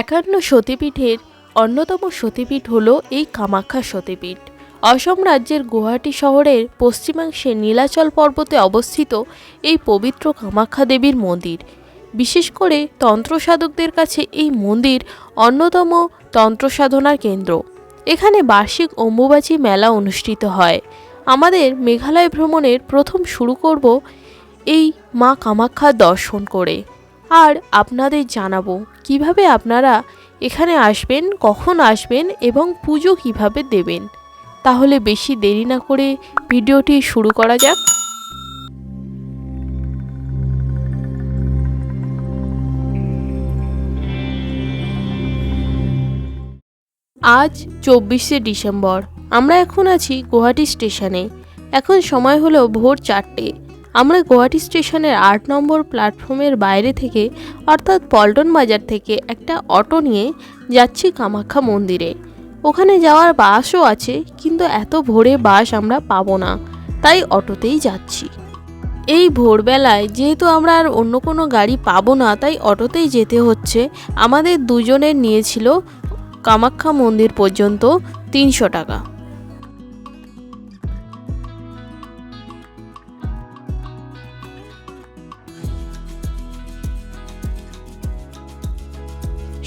একান্ন সতীপীঠের অন্যতম সতীপীঠ হল এই কামাখ্যা সতীপীঠ। অসম রাজ্যের গুয়াহাটি শহরের পশ্চিমাংশে নীলাচল পর্বতে অবস্থিত এই পবিত্র কামাখ্যা দেবীর মন্দির। বিশেষ করে তন্ত্র সাধকদের কাছে এই মন্দির অন্যতম তন্ত্র সাধনার কেন্দ্র। এখানে বার্ষিক অম্বুবাচী মেলা অনুষ্ঠিত হয়। আমাদের মেঘালয় ভ্রমণের প্রথম শুরু করব এই মা কামাখ্যার দর্শন করে। আর আপনাদের জানাব কীভাবে আপনারা এখানে আসবেন, কখন আসবেন এবং পুজো কীভাবে দেবেন। তাহলে বেশি দেরি না করে ভিডিওটি শুরু করা যাক। আজ চব্বিশে ডিসেম্বর। আমরা এখন আছি গুয়াহাটি স্টেশনে। এখন সময় হলো ভোর চারটে। আমরা গুয়াহাটি স্টেশনের আট নম্বর প্ল্যাটফর্মের বাইরে থেকে, অর্থাৎ পল্টন বাজার থেকে একটা অটো নিয়ে যাচ্ছি কামাখ্যা মন্দিরে। ওখানে যাওয়ার বাসও আছে, কিন্তু এত ভোরে বাস আমরা পাবো না, তাই অটোতেই যাচ্ছি। এই ভোরবেলায় যেহেতু আমরা আর অন্য কোনো গাড়ি পাবো না, তাই অটোতেই যেতে হচ্ছে। আমাদের দুজনের নিয়েছিল কামাখ্যা মন্দির পর্যন্ত তিনশো টাকা।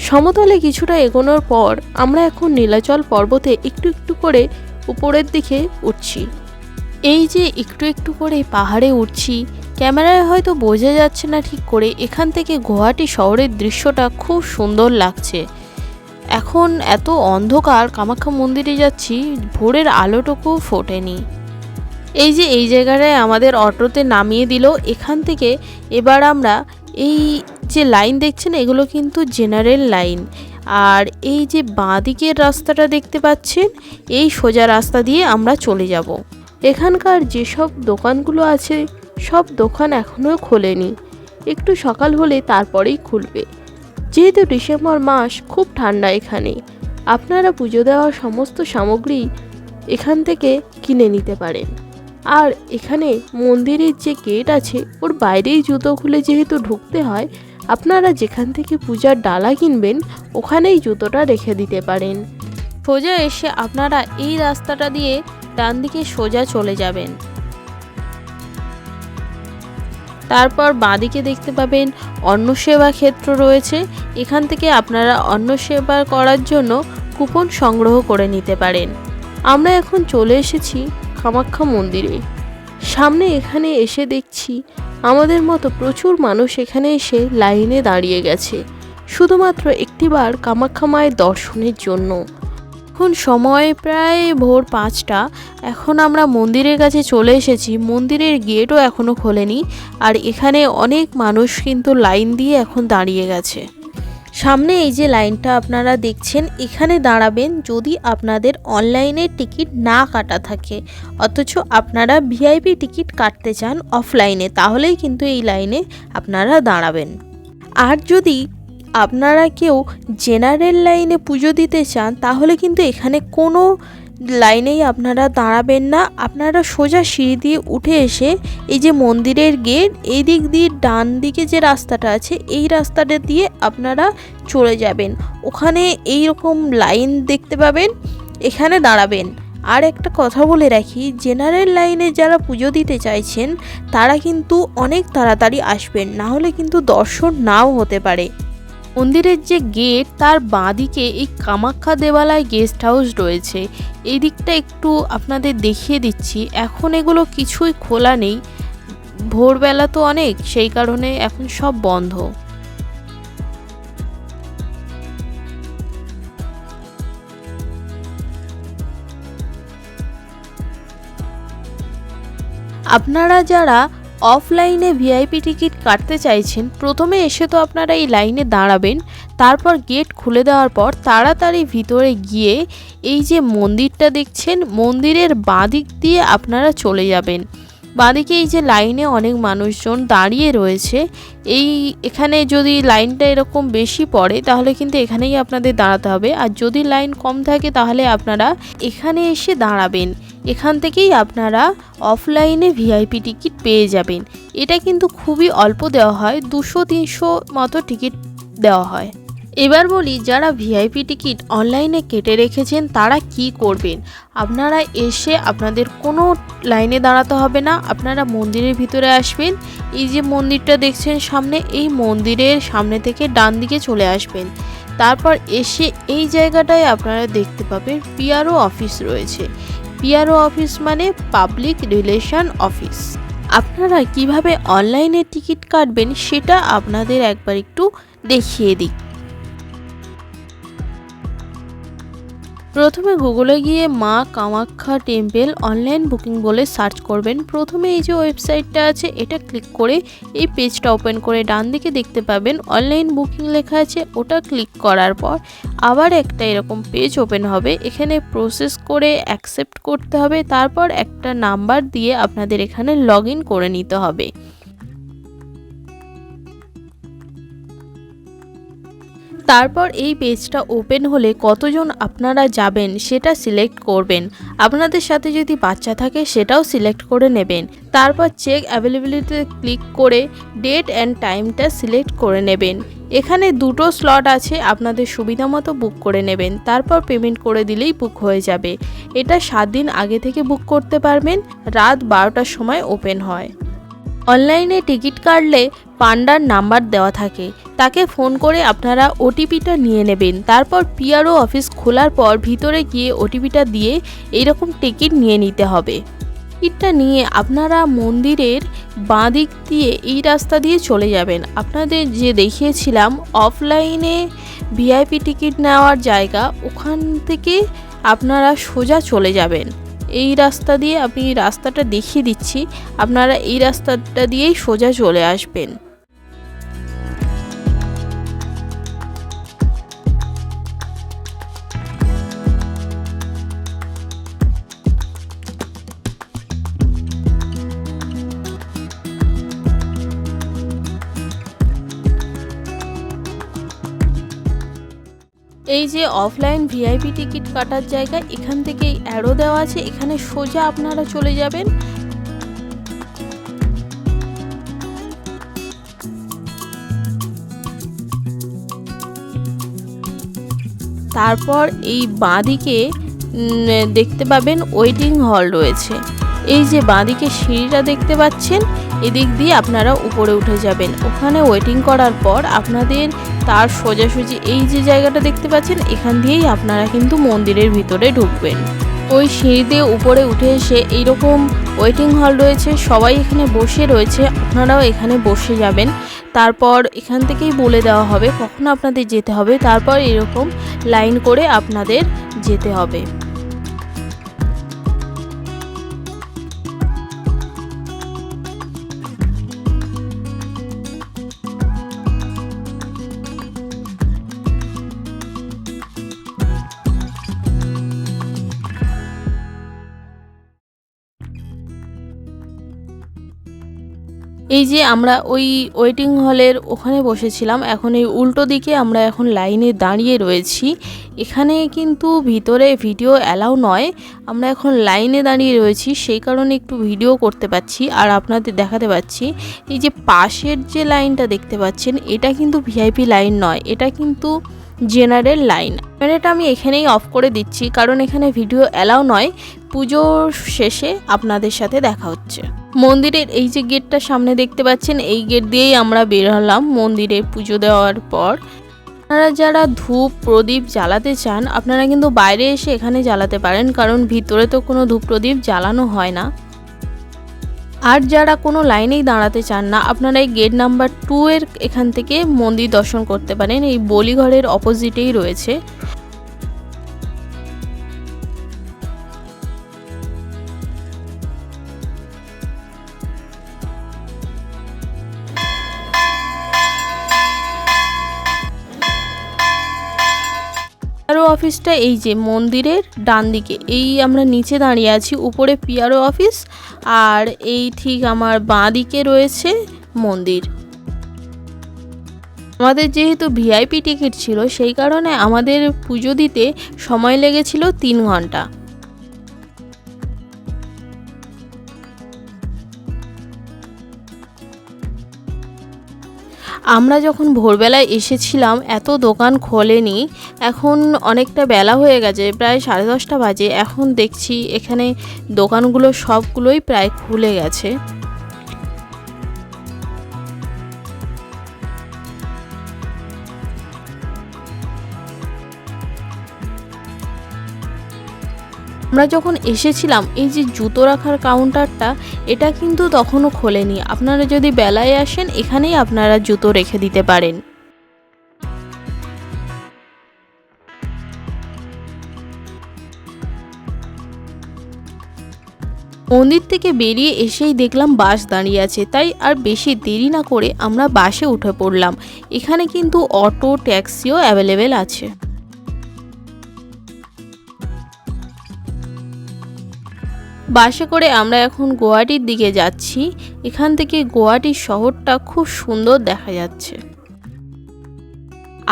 সমতলে কিছুটা এগোনোর পর আমরা এখন নীলাচল পর্বতে একটু একটু করে উপরের দিকে উঠছি। এই যে একটু একটু করে পাহাড়ে উঠছি, ক্যামেরায় হয়তো বোঝা যাচ্ছে না ঠিক করে এখান থেকে গুয়াহাটি শহরের দৃশ্যটা খুব সুন্দর লাগছে। এখন এত অন্ধকার কামাখ্যা মন্দিরে যাচ্ছি, ভোরের আলোটুকু ফোটেনি। এই যে এই জায়গাটায় আমাদের অটোতে নামিয়ে দিল, এখান থেকে এবার আমরা এই যে লাইন দেখছেন, এগুলো কিন্তু জেনারেল লাইন আর এই যে বাঁদিকের রাস্তাটা দেখতে পাচ্ছেন, এই সোজা রাস্তা দিয়ে আমরা চলে যাব। এখানকার যেসব দোকানগুলো আছে, সব দোকান এখনও খোলেনি। একটু সকাল হলে তারপরেই খুলবে। যেহেতু ডিসেম্বর মাস, খুব ঠান্ডা এখানে। আপনারা পুজো দেওয়ার সমস্ত সামগ্রী এখান থেকে কিনে নিতে পারেন। আর এখানে মন্দিরের যে গেট আছে, ওর বাইরেই জুতো খুলে যেহেতু ঢুকতে হয়, আপনারা যেখান থেকে পূজার ডালা কিনবেন, ওখানেই জুতোটা রেখে দিতে পারেন। সোজা এসে আপনারা এই রাস্তাটা দিয়ে ডান দিকে সোজা চলে যাবেন। তারপর বাঁদিকে দেখতে পাবেন অন্ন সেবা ক্ষেত্র রয়েছে, এখান থেকে আপনারা অন্ন সেবা করার জন্য কুপন সংগ্রহ করে নিতে পারেন। আমরা এখন চলে এসেছি কামাখ্যা মন্দিরে। সামনে এখানে এসে দেখছি আমাদের মতো প্রচুর মানুষ এখানে এসে লাইনে দাঁড়িয়ে গেছে। শুধুমাত্র একটিবার কামাখ্যা মায়ের দর্শনের জন্য। এখন সময় প্রায় ভোর পাঁচটা। এখন আমরা মন্দিরের কাছে চলে এসেছি। মন্দিরের গেটও এখনও খোলেনি। আর এখানে অনেক মানুষ কিন্তু লাইন দিয়ে এখন দাঁড়িয়ে গেছে। সামনে এই যে লাইনটা আপনারা দেখছেন, এখানে দাঁড়াবেন যদি আপনাদের অনলাইনে টিকিট না কাটা থাকে। অথচ আপনারা ভিআইপি টিকিট কাটতে চান অফলাইনে, তাহলেই কিন্তু এই লাইনে আপনারা দাঁড়াবেন। আর যদি আপনারা কেউ জেনারেল লাইনে পুজো দিতে চান, তাহলে কিন্তু এখানে কোনো লাইনেই আপনারা দাঁড়াবেন না। আপনারা সোজা সিঁড়ি দিয়ে উঠে এসে এই যে মন্দিরের গেট, এই দিক দিয়ে ডান দিকে যে রাস্তাটা আছে, এই রাস্তাটা দিয়ে আপনারা চলে যাবেন। ওখানে এই রকম লাইন দেখতে পাবেন, এখানে দাঁড়াবেন। আর একটা কথা বলে রাখি, জেনারেল লাইনে যারা পুজো দিতে চাইছেন, তারা কিন্তু অনেক তাড়াতাড়ি আসবেন, না হলে কিন্তু দর্শন নাও হতে পারে। মন্দিরের যে গেট, তার বাঁদিকে এই কামাখ্যা দেওয়ালায় গেস্ট হাউস রয়েছে। এই দিকটা একটু আপনাদের দেখিয়ে দিচ্ছি। এখন এগুলো কিছুই খোলা নেই। ভোরবেলা তো অনেক, সেই কারণে এখন সব বন্ধ। আপনারা যারা অফলাইনে ভিআইপি টিকিট কাটতে চাইছেন, প্রথমে এসে তো আপনারা এই লাইনে দাঁড়াবেন, তারপর গেট খুলে দেওয়ার পর তাড়াতাড়ি ভিতরে গিয়ে এই যে মন্দিরটা দেখছেন, মন্দিরের বাঁদিক দিয়ে আপনারা চলে যাবেন। বাঁদিকে এই যে লাইনে অনেক মানুষজন দাঁড়িয়ে রয়েছে, এই এখানে যদি লাইনটা এরকম বেশি পড়ে, তাহলে কিন্তু এখানেই আপনাদের দাঁড়াতে হবে, আর যদি লাইন কম থাকে, তাহলে আপনারা এখানে এসে দাঁড়াবেন। এখান থেকেই আপনারা অফলাইনে ভিআইপি টিকিট পেয়ে যাবেন। এটা কিন্তু খুবই অল্প দেওয়া হয়, দুশো, তিনশো মতো টিকিট দেওয়া হয়। এবার বলি, যারা ভিআইপি টিকিট অনলাইনে কেটে রেখেছেন, তারা কি করবেন? আপনারা এসে আপনাদের কোনো লাইনে দাঁড়াতে হবে না, আপনারা মন্দিরের ভিতরে আসবেন। এই যে মন্দিরটা দেখছেন সামনে, এই মন্দিরের সামনে থেকে ডান দিকে চলে আসবেন। তারপর এসে এই জায়গাটায় আপনারা দেখতে পাবেন পিআরও অফিস রয়েছে। পিআরও অফিস মানে পাবলিক রিলেশন অফিস। আপনারা কীভাবে অনলাইনে টিকিট কাটবেন সেটা আপনাদের একবার একটু দেখিয়ে দিই। প্রথমে গুগলে গিয়ে মা কামাখ্যা টেম্পেল অনলাইন বুকিং বলে সার্চ করবেন। প্রথমে এই যে ওয়েবসাইটটা আছে, এটা ক্লিক করে এই পেজটা ওপেন করে ডান দিকে দেখতে পাবেন। অনলাইন বুকিং লেখা আছে, ওটা ক্লিক করার পর আবার একটা এরকম পেজ ওপেন হবে। এখানে প্রসেস করে অ্যাকসেপ্ট করতে হবে, তারপর একটা নাম্বার দিয়ে আপনাদের এখানে লগ করে নিতে হবে। তারপর এই পেজটা ওপেন হলে কতজন আপনারা যাবেন সেটা সিলেক্ট করবেন। আপনাদের সাথে যদি বাচ্চা থাকে সেটাও সিলেক্ট করে নেবেন। তারপর চেক অ্যাভেলেবিলিটিতে ক্লিক করে ডেট অ্যান্ড টাইমটা সিলেক্ট করে নেবেন। এখানে দুটো স্লট আছে, আপনাদের সুবিধা মতো বুক করে নেবেন। তারপর পেমেন্ট করে দিলেই বুক হয়ে যাবে। এটা সাত দিন আগে থেকে বুক করতে পারবেন। রাত বারোটার সময় ওপেন হয়। অনলাইনে টিকিট কাটলে পান্ডার নাম্বার দেওয়া থাকে। তাকে ফোন করে আপনারা ওটিপিটা নিয়ে নেবেন। তারপর পিআরও অফিস খোলার পর ভিতরে গিয়ে ওটিপিটা দিয়ে এইরকম টিকিট নিয়ে নিতে হবে। টিকিটটা নিয়ে আপনারা মন্দিরের বাঁ দিক দিয়ে এই রাস্তা দিয়ে চলে যাবেন। আপনাদের যে দেখিয়েছিলাম, অফলাইনে ভিআইপি টিকিট নেওয়ার জায়গা, ওখান থেকে আপনারা সোজা চলে যাবেন। এই রাস্তা দিয়ে আমি রাস্তাটা দেখিয়ে দিচ্ছি। আপনারা এই রাস্তাটা দিয়েই সোজা চলে আসবেন। এই যে অফলাইন ভিআইপি টিকিট কাটার জায়গা, এখান থেকে অ্যারো দেওয়া আছে, এখানে সোজা আপনারা চলে যাবেন। তারপর এই বাঁদিকে দেখতে পাবেন ওয়েটিং হল রয়েছে। এই যে বাঁদিকে সিঁড়িটা দেখতে পাচ্ছেন, এদিক দিয়ে আপনারা উপরে উঠে যাবেন। ওখানে ওয়েটিং করার পর আপনাদের তার সোজাসুজি এই যে জায়গাটা দেখতে পাচ্ছেন, এখান দিয়েই আপনারা কিন্তু মন্দিরের ভিতরে ঢুকবেন। ওই সিঁড়ি দিয়ে উপরে উঠে এসে এইরকম ওয়েটিং হল রয়েছে, সবাই এখানে বসে রয়েছে, আপনারাও এখানে বসে যাবেন। তারপর এখান থেকেই বলে দেওয়া হবে, কখন আপনাদের যেতে হবে, তারপর এরকম লাইন করে আপনাদের যেতে হবে। এই যে আমরা ওই ওয়েটিং হলের ওখানে বসেছিলাম, এখন এই উল্টো দিকে আমরা এখন লাইনে দাঁড়িয়ে রয়েছি। এখানে কিন্তু ভিতরে ভিডিও অ্যালাউ নয়, আমরা এখন লাইনে দাঁড়িয়ে রয়েছি, সেই কারণে একটু ভিডিও করতে পাচ্ছি আর আপনাদের দেখাতে পাচ্ছি। এই যে পাশের যে লাইনটা দেখতে পাচ্ছেন, এটা কিন্তু ভিআইপি লাইন নয়, এটা কিন্তু জেনারেল লাইন এটা আমি এখানেই অফ করে দিচ্ছি, কারণ এখানে ভিডিও অ্যালাউ নয়, পুজোর শেষে আপনাদের সাথে দেখা হচ্ছে। মন্দিরের এই যে গেটটা সামনে দেখতে পাচ্ছেন, এই গেট দিয়েই আমরা বের হলাম মন্দিরে পুজো দেওয়ার পর। আপনারা যারা ধূপ প্রদীপ জ্বালাতে চান, আপনারা কিন্তু বাইরে এসে এখানে জ্বালাতে পারেন, কারণ ভিতরে তো কোনো ধূপ প্রদীপ জ্বালানো হয় না। আর যারা কোনো লাইনেই দাঁড়াতে চান না, আপনারা এই গেট নাম্বার টু এর এখান থেকে মন্দির দর্শন করতে পারেন। এই বলিঘরের অপোজিটেই রয়েছে। অফিসটা এই যে মন্দিরের ডান দিকে এই আমরা নিচে দাঁড়িয়ে আছি, উপরে পিয়ারো অফিস আর এই ঠিক আমার বাঁ দিকে রয়েছে মন্দির। আমাদের যেহেতু ভিআইপি টিকিট ছিল, সেই কারণে আমাদের পুজো দিতে সময় লেগেছিল তিন ঘণ্টা। আমরা যখন ভোরবেলায় এসেছিলাম, এত দোকান খোলেনি, এখন অনেকটা বেলা হয়ে গেছে, প্রায় সাড়ে দশটা বাজে, এখন দেখছি এখানে দোকানগুলো সবগুলোই প্রায় খুলে গেছে। আমরা যখন এসেছিলাম, এই যে জুতো রাখার কাউন্টারটা এটা কিন্তু তখনও খোলেনি। আপনারা যদি বেলায় আসেন, এখানেই আপনারা জুতো রেখে দিতে পারেন। মন্দির থেকে বেরিয়ে এসেই দেখলাম বাস দাঁড়িয়ে আছে। তাই আর বেশি দেরি না করে আমরা বাসে উঠে পড়লাম। এখানে কিন্তু অটো, ট্যাক্সিও অ্যাভেলেবেল আছে। বাসে করে আমরা এখন গোয়াটির দিকে যাচ্ছি। এখান থেকে গোয়াটির শহরটা খুব সুন্দর দেখা যাচ্ছে।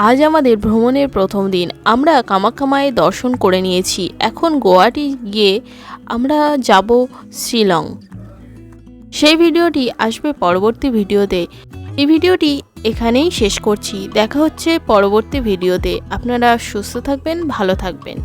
আজ আমাদের ভ্রমণের প্রথম দিন। আমরা কামাখ্যা মায়ের দর্শন করে নিয়েছি। এখন গোয়াটি গিয়ে আমরা যাব শিলং। সেই ভিডিওটি আসবে পরবর্তী ভিডিওতে। এই ভিডিওটি এখানেই শেষ করছি। দেখা হচ্ছে পরবর্তী ভিডিওতে। আপনারা সুস্থ থাকবেন, ভালো থাকবেন।